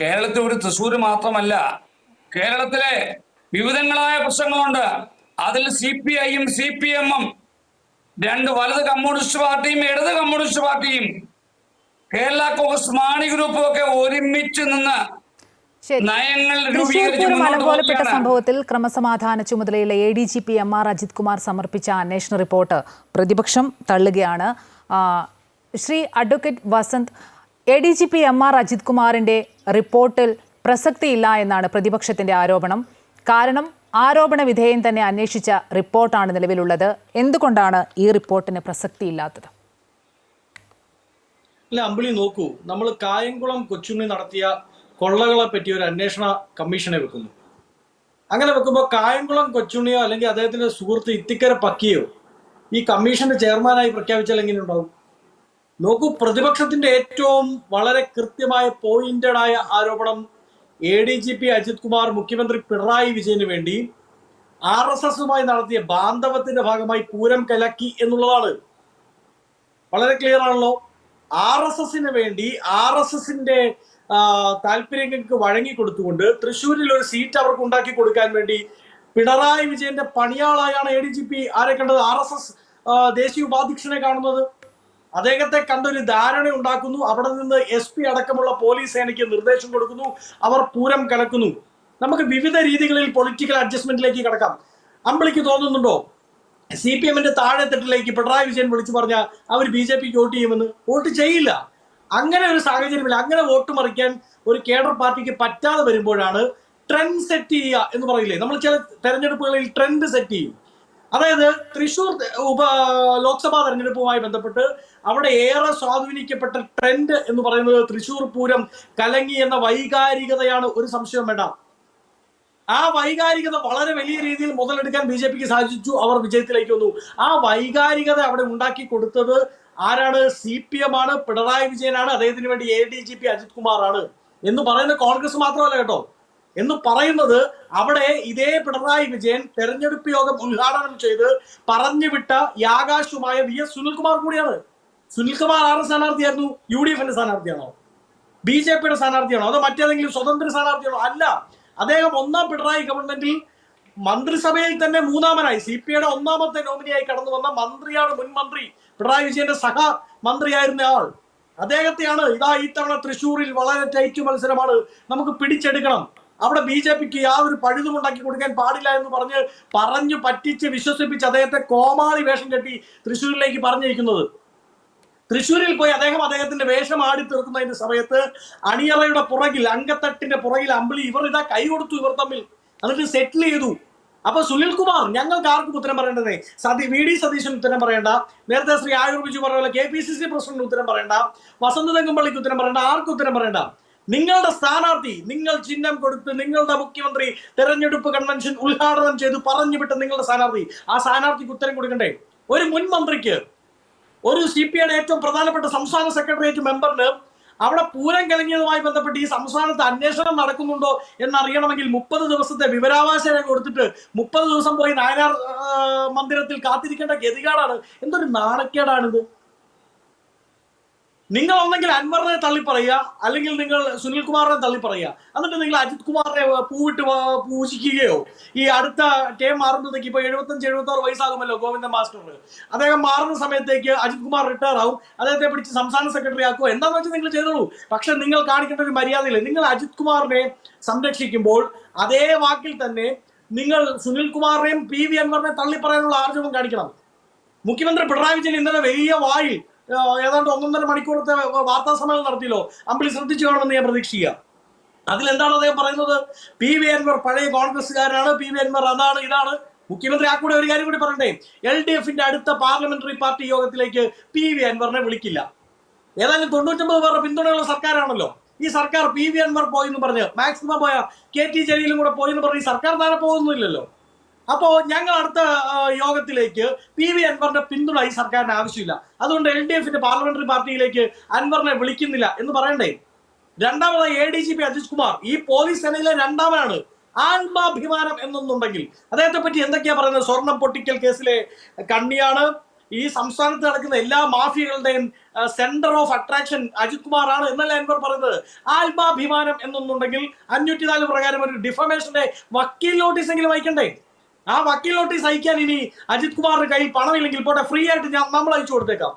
കേരളത്തിൽ ഒരു തൃശ്ശൂർ മാത്രമല്ല കേരളത്തിലെ വിവിധങ്ങളായ പ്രശ്നങ്ങളുണ്ട്. അതിൽ സി പി ഐയും സി പി എമ്മും രണ്ട് വലത് കമ്മ്യൂണിസ്റ്റ് പാർട്ടിയും ഇടത് കമ്മ്യൂണിസ്റ്റ് പാർട്ടിയും കേരള കോൺഗ്രസ് മാണി ഗ്രൂപ്പും ഒക്കെ ഒരുമിച്ച് നിന്ന് പോവുകയാണ്. സംഭവത്തിൽ ക്രമസമാധാന ചുമതലയിലെ A D G P M R Ajith Kumar സമർപ്പിച്ച അന്വേഷണ റിപ്പോർട്ട് പ്രതിപക്ഷം തള്ളുകയാണ്. Shri advocate Vasanth A D G P M R Ajith കുമാറിന്റെ റിപ്പോർട്ടിൽ പ്രസക്തിയില്ല എന്നാണ് പ്രതിപക്ഷത്തിന്റെ ആരോപണം. കാരണം ആരോപണ വിധേയം തന്നെ അന്വേഷിച്ച റിപ്പോർട്ടാണ് നിലവിലുള്ളത്. എന്തുകൊണ്ടാണ് ഈ റിപ്പോർട്ടിന് പ്രസക്തിയില്ലാത്തത്? അല്ല അമ്പിളി നോക്കൂ. നമ്മൾ കായംകുളം കൊച്ചുണ്ണി നടത്തിയ കൊള്ളകളെ പറ്റി ഒരു അന്വേഷണ കമ്മീഷനെ വെക്കുന്നു. അങ്ങനെ വെക്കുമ്പോൾ കായംകുളം കൊച്ചുണ്ണിയോ അല്ലെങ്കിൽ അദ്ദേഹത്തിന്റെ സുഹൃത്ത് ഇത്തിക്കര പക്കിയോ ഈ കമ്മീഷന്റെ ചെയർമാനായി പ്രഖ്യാപിച്ചാൽ എങ്ങനെ ഉണ്ടാവും നോക്കൂ പ്രതിപക്ഷത്തിന്റെ ഏറ്റവും വളരെ കൃത്യമായ പോയിന്റഡ് ആയ ആരോപണം A D G P Ajith Kumar മുഖ്യമന്ത്രി പിണറായി വിജയന് വേണ്ടി ആർ എസ് എസുമായി നടത്തിയ ബാന്ധവത്തിന്റെ ഭാഗമായി പൂരം കലക്കി എന്നുള്ളതാണ്. വളരെ ക്ലിയർ ആണല്ലോ. ആർ എസ് എസിന് വേണ്ടി ആർ എസ് എസിന്റെ താല്പര്യങ്ങൾക്ക് വഴങ്ങി കൊടുത്തുകൊണ്ട് തൃശ്ശൂരിൽ ഒരു സീറ്റ് അവർക്ക് ഉണ്ടാക്കി കൊടുക്കാൻ വേണ്ടി പിണറായി വിജയന്റെ പണിയാളായാണ് എ ഡി ജി പി. ആരെ കണ്ടത്? ആർ എസ് എസ് ദേശീയ ഉപാധ്യക്ഷനെ കാണുന്നത്. അദ്ദേഹത്തെ കണ്ടൊരു ധാരണ ഉണ്ടാക്കുന്നു. അവിടെ നിന്ന് എസ് പി അടക്കമുള്ള പോലീസ് സേനയ്ക്ക് നിർദ്ദേശം കൊടുക്കുന്നു. അവർ പൂരം കലക്കുന്നു. നമുക്ക് വിവിധ രീതികളിൽ പൊളിറ്റിക്കൽ അഡ്ജസ്റ്റ്മെന്റിലേക്ക് കിടക്കാം. അമ്പിളിക്ക് തോന്നുന്നുണ്ടോ? സി പി എമ്മിന്റെ താഴെത്തട്ടിലേക്ക് പിണറായി വിജയൻ വിളിച്ചു പറഞ്ഞ അവർ ബി ജെ പിക്ക് വോട്ട് ചെയ്യുമെന്ന്? വോട്ട് ചെയ്യില്ല. അങ്ങനെ ഒരു സാഹചര്യമില്ല. അങ്ങനെ വോട്ട് മറിക്കാൻ ഒരു കേഡർ പാർട്ടിക്ക് പറ്റാതെ വരുമ്പോഴാണ് ട്രെൻഡ് സെറ്റ് ചെയ്യുക എന്ന് പറയില്ലേ? നമ്മൾ ചില തെരഞ്ഞെടുപ്പുകളിൽ ട്രെൻഡ് സെറ്റ് ചെയ്യും. അതായത് തൃശൂർ ഉപ ലോക്സഭാ തെരഞ്ഞെടുപ്പുമായി ബന്ധപ്പെട്ട് അവിടെ ഏറെ സ്വാധീനിക്കപ്പെട്ട ട്രെൻഡ് എന്ന് പറയുന്നത് തൃശൂർ പൂരം കലങ്ങി എന്ന വൈകാരികതയാണ് ഒരു സംശയം വേണ്ട. ആ വൈകാരികത വളരെ വലിയ രീതിയിൽ മുതലെടുക്കാൻ ബി ജെ പിക്ക് സാധിച്ചു. അവർ വിജയത്തിലേക്ക് വന്നു. ആ വൈകാരികത അവിടെ ഉണ്ടാക്കി കൊടുത്തത് ആരാണ്? സി പി എം ആണ്. പിണറായി വിജയനാണ്. അദ്ദേഹത്തിന് വേണ്ടി A D G P Ajith Kumar ആണ് എന്ന് പറയുന്ന കോൺഗ്രസ് മാത്രമല്ല കേട്ടോ. എന്ന് പറയുന്നത് അവിടെ ഇതേ പിണറായി വിജയൻ തെരഞ്ഞെടുപ്പ് യോഗം ഉദ്ഘാടനം ചെയ്ത് പറഞ്ഞുവിട്ട യാകാശുമായ വി എസ് സുനിൽകുമാർ കൂടിയാണ്. സുനിൽകുമാർ ആരുടെ സ്ഥാനാർത്ഥിയായിരുന്നു? യു ഡി എഫിന്റെ സ്ഥാനാർത്ഥിയാണോ? ബി ജെ പിയുടെ സ്ഥാനാർത്ഥിയാണോ? അതോ മറ്റേതെങ്കിലും സ്വതന്ത്ര സ്ഥാനാർത്ഥിയാണോ? അല്ല. അദ്ദേഹം ഒന്നാം പിണറായി ഗവൺമെന്റിൽ മന്ത്രിസഭയിൽ തന്നെ മൂന്നാമനായി. സി പി ഐയുടെ ഒന്നാമത്തെ നോമിനിയായി കടന്നു വന്ന മന്ത്രിയാണ് മുൻ മന്ത്രി. പിണറായി വിജയന്റെ സഹ മന്ത്രിയായിരുന്ന ആൾ. അദ്ദേഹത്തെയാണ് ഇതാ ഈ തവണ തൃശ്ശൂരിൽ വളരെ ടൈറ്റ് മത്സരമാണ് നമുക്ക് പിടിച്ചെടുക്കണം. അവിടെ ബി ജെ പിക്ക് യാതൊരു പഴുതും ഉണ്ടാക്കി കൊടുക്കാൻ പാടില്ല എന്ന് പറഞ്ഞ് പറഞ്ഞു പറ്റിച്ച് വിശ്വസിപ്പിച്ച് അദ്ദേഹത്തെ കോമാളി വേഷം കെട്ടി തൃശ്ശൂരിലേക്ക് പറഞ്ഞിരിക്കുന്നത് തൃശ്ശൂരിൽ പോയി അദ്ദേഹം അദ്ദേഹത്തിന്റെ വേഷം ആടി തീർക്കുന്നതിന്റെ സമയത്ത് അണിയറയുടെ പുറകിൽ അങ്കത്തട്ടിന്റെ പുറകിൽ അമ്പിളി ഇവർ ഇതാ കൈ കൊടുത്തു ഇവർ തമ്മിൽ. എന്നിട്ട് സെറ്റിൽ ചെയ്തു. അപ്പൊ സുനിൽ കുമാർ ഞങ്ങൾക്ക് ആർക്കും ഉത്തരം പറയേണ്ടതേ? സതി വി ഡി സതീശൻ ഉത്തരം പറയേണ്ട. നേരത്തെ ശ്രീ ആയൂർ ബിജു പറഞ്ഞ പോലെ K P C C president ഉത്തരം പറയേണ്ട. വസന്ത തെങ്കുംപള്ളിക്ക് ഉത്തരം പറയേണ്ട. ആർക്കും ഉത്തരം പറയേണ്ട? നിങ്ങളുടെ സ്ഥാനാർത്ഥി നിങ്ങൾ ചിഹ്നം കൊടുത്ത് നിങ്ങളുടെ മുഖ്യമന്ത്രി തെരഞ്ഞെടുപ്പ് കൺവെൻഷൻ ഉദ്ഘാടനം ചെയ്ത് പറഞ്ഞു വിട്ട നിങ്ങളുടെ സ്ഥാനാർത്ഥി ആ സ്ഥാനാർത്ഥിക്ക് ഉത്തരം കൊടുക്കണ്ടേ? ഒരു മുൻ മന്ത്രിക്ക് ഒരു സി പി ഐയുടെ ഏറ്റവും പ്രധാനപ്പെട്ട സംസ്ഥാന സെക്രട്ടേറിയറ്റ് മെമ്പറിന് അവിടെ പൂരം കലങ്ങിയതുമായി ബന്ധപ്പെട്ട് ഈ സംസ്ഥാനത്ത് അന്വേഷണം നടക്കുന്നുണ്ടോ എന്നറിയണമെങ്കിൽ മുപ്പത് ദിവസത്തെ വിവരാവകാശ രേഖ കൊടുത്തിട്ട് മുപ്പത് ദിവസം പോയി നായനാർ മന്ദിരത്തിൽ കാത്തിരിക്കേണ്ട ഗതികേടാണ്. എന്തൊരു നാണക്കേടാണിത്. നിങ്ങൾ ഒന്നെങ്കിൽ അൻവറിനെ തള്ളി പറയുക അല്ലെങ്കിൽ നിങ്ങൾ സുനിൽകുമാറിനെ തള്ളി പറയുക. എന്നിട്ട് നിങ്ങൾ അജിത് കുമാറിനെ പൂവിട്ട് പൂജിക്കുകയോ? ഈ അടുത്ത ടേം മാറുമ്പോഴത്തേക്ക് ഇപ്പൊ എഴുപത്തഞ്ച് എഴുപത്തി ആറ് വയസ്സാകുമല്ലോ ഗോവിന്ദൻ മാസ്റ്റർ. അദ്ദേഹം മാറുന്ന സമയത്തേക്ക് അജിത് കുമാർ റിട്ടയർ ആവും. അദ്ദേഹത്തെ പിടിച്ച് സംസ്ഥാന സെക്രട്ടറി ആക്കുമോ എന്താണെന്ന് വെച്ചാൽ നിങ്ങൾ ചെയ്തോളൂ. പക്ഷെ നിങ്ങൾ കാണിക്കേണ്ട ഒരു മര്യാദയില്ല. നിങ്ങൾ അജിത് കുമാറിനെ സംരക്ഷിക്കുമ്പോൾ അതേ വാക്കിൽ തന്നെ നിങ്ങൾ സുനിൽ കുമാറിനെയും പി വി അൻവറിനെ തള്ളി പറയാനുള്ള ആർജവം കാണിക്കണം. മുഖ്യമന്ത്രി പിണറായി വിജയൻ ഇന്നലെ വലിയ വായിൽ ഏതാണ്ട് ഒന്നൊന്നര മണിക്കൂറത്തെ വാർത്താ സമ്മേളനം നടത്തിയല്ലോ. അമ്പിളി ശ്രദ്ധിച്ചു കാണുമെന്ന് ഞാൻ പ്രതീക്ഷിക്കുക. അതിലെന്താണ് അദ്ദേഹം പറയുന്നത്? പി. വി. അൻവർ പഴയ കോൺഗ്രസ്സുകാരാണ്. പി. വി. അൻവർ അതാണ് ഇതാണ്. മുഖ്യമന്ത്രി ആ കൂടെ ഒരു കാര്യം കൂടി പറയണ്ടേ? എൽ ഡി എഫിന്റെ അടുത്ത പാർലമെന്ററി പാർട്ടി യോഗത്തിലേക്ക് പി. വി. അൻവറിനെ വിളിക്കില്ല. ഏതായാലും തൊണ്ണൂറ്റൊമ്പത് പേരുടെ പിന്തുണയുള്ള സർക്കാരാണല്ലോ. ഈ സർക്കാർ പി. വി. അൻവർ പോയി എന്ന് പറഞ്ഞ് മാക്സിമം പോയ കെ. ടി. ജലീലും കൂടെ പോയി എന്ന് പറഞ്ഞ് ഈ സർക്കാർ താഴെ പോകുന്നില്ലല്ലോ. അപ്പോ ഞങ്ങൾ അടുത്ത യോഗത്തിലേക്ക് പി വി അൻവറിന്റെ പിന്തുണ ഈ സർക്കാരിന് ആവശ്യമില്ല. അതുകൊണ്ട് എൽ ഡി എഫിന്റെ പാർലമെന്ററി പാർട്ടിയിലേക്ക് അൻവറിനെ വിളിക്കുന്നില്ല എന്ന് പറയണ്ടേ? രണ്ടാമതായി A D G P Ajith Kumar ഈ പോലീസ് സേനയിലെ രണ്ടാമനാണ്. ആത്മാഭിമാനം എന്നൊന്നുണ്ടെങ്കിൽ അദ്ദേഹത്തെ പറ്റി എന്തൊക്കെയാ പറയുന്നത്? സ്വർണം പൊട്ടിക്കൽ കേസിലെ കണ്ണിയാണ്. ഈ സംസ്ഥാനത്ത് നടക്കുന്ന എല്ലാ മാഫിയകളുടെയും centre of attraction Ajith Kumar ആണ് എന്നല്ല അൻവർ പറയുന്നത്? ആത്മാഭിമാനം എന്നൊന്നുണ്ടെങ്കിൽ അഞ്ഞൂറ്റി നാല് പ്രകാരം ഒരു ഡിഫമേഷന്റെ വക്കീൽ നോട്ടീസ് എങ്കിലും അയക്കണ്ടേ? ആ വക്കീൽ നോട്ടീസ് അയക്കാൻ ഇനി അജിത് കുമാറിന്റെ കയ്യിൽ പണമില്ലെങ്കിൽ പോട്ടെ ഫ്രീ ആയിട്ട് ഞാൻ നമ്മൾ അയച്ചു കൊടുത്തേക്കാം.